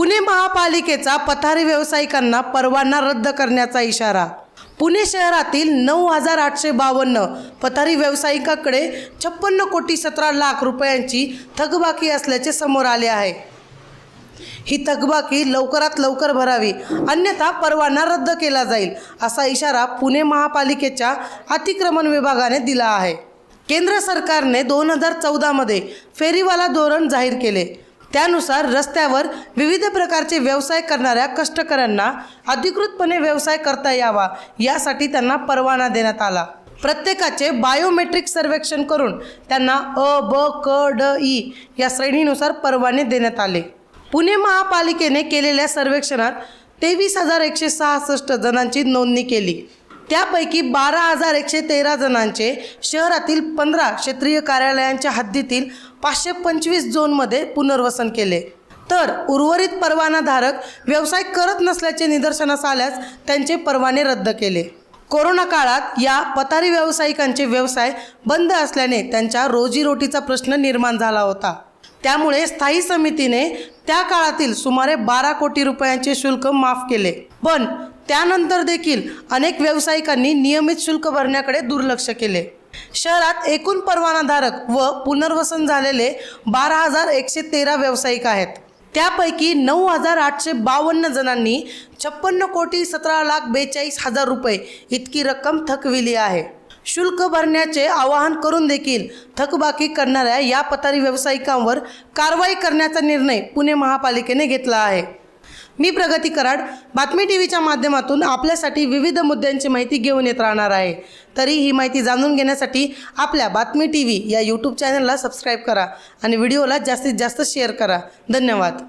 पुणे महापालिकेचा पथारी व्यावसायिकांना परवाना रद्द करण्याचा इशारा. पुणे शहरातील नऊ हजार आठशे बावन्न पथारी व्यावसायिकाकडे छप्पन्न कोटी सतरा लाख रुपयांची थकबाकी असल्याचे समोर आले आहे. ही थकबाकी लवकरात लवकर भरावी अन्यथा परवाना रद्द केला जाईल असा इशारा पुणे महापालिकेच्या अतिक्रमण विभागाने दिला आहे. केंद्र सरकारने दोन हजार चौदामध्ये फेरीवाला धोरण जाहीर केले. त्यानुसार रस्त्यावर विविध प्रकारचे व्यवसाय करणाऱ्या कष्टकऱ्यांना अधिकृतपणे व्यवसाय करता यावा यासाठी त्यांना परवाना देण्यात आला. प्रत्येकाचे बायोमेट्रिक सर्वेक्षण करून त्यांना अ ब क ड ई या श्रेणीनुसार परवाने देण्यात आले. पुणे महापालिकेने केलेल्या सर्वेक्षणात तेवीस हजार एकशे सहासष्ट जणांची नोंदणी केली. त्यापैकी बारा हजार एकशे तेरा जणांचे शहरातील पंधरा क्षेत्रीय कार्यालयांच्या हद्दीतील पाचशे पंचवीस झोनमध्ये पुनर्वसन केले. तर उर्वरित परवानाधारक व्यवसाय करत नसल्याचे निदर्शनास आल्यास त्यांचे परवाने रद्द केले. कोरोना काळात या पथारी व्यावसायिकांचे व्यवसाय बंद असल्याने त्यांच्या रोजीरोटीचा प्रश्न निर्माण झाला होता. त्यामुळे स्थायी समितीने त्या काळातील सुमारे बारा कोटी रुपयांचे शुल्क माफ केले. पण त्यानंतर देखील अनेक व्यावसायिकांनी नियमित शुल्क भरण्याकडे दुर्लक्ष केले. शहरात एकूण परवानाधारक व पुनर्वसन झालेले बारा हजार एकशे तेरा व्यावसायिक आहेत. त्यापैकी नऊ हजार आठशे बावन्न जणांनी छप्पन्न कोटी सतरा लाख बेचाळीस हजार रुपये इतकी रक्कम थकविली आहे. शुल्क भरण्याचे आवाहन करून देखील थकबाकी करणाऱ्या या पथारी व्यावसायिकांवर कारवाई करण्याचा निर्णय पुणे महापालिकेने घेतला आहे. मी प्रगती कराड बातमी टी व्हीच्या माध्यमातून आपल्यासाठी विविध मुद्द्यांची माहिती घेऊन येत राहणार आहे. तरी ही माहिती जाणून घेण्यासाठी आपल्या बातमी टी व्ही या यूट्यूब चॅनलला सबस्क्राईब करा आणि व्हिडिओला जास्तीत जास्त शेअर करा. धन्यवाद.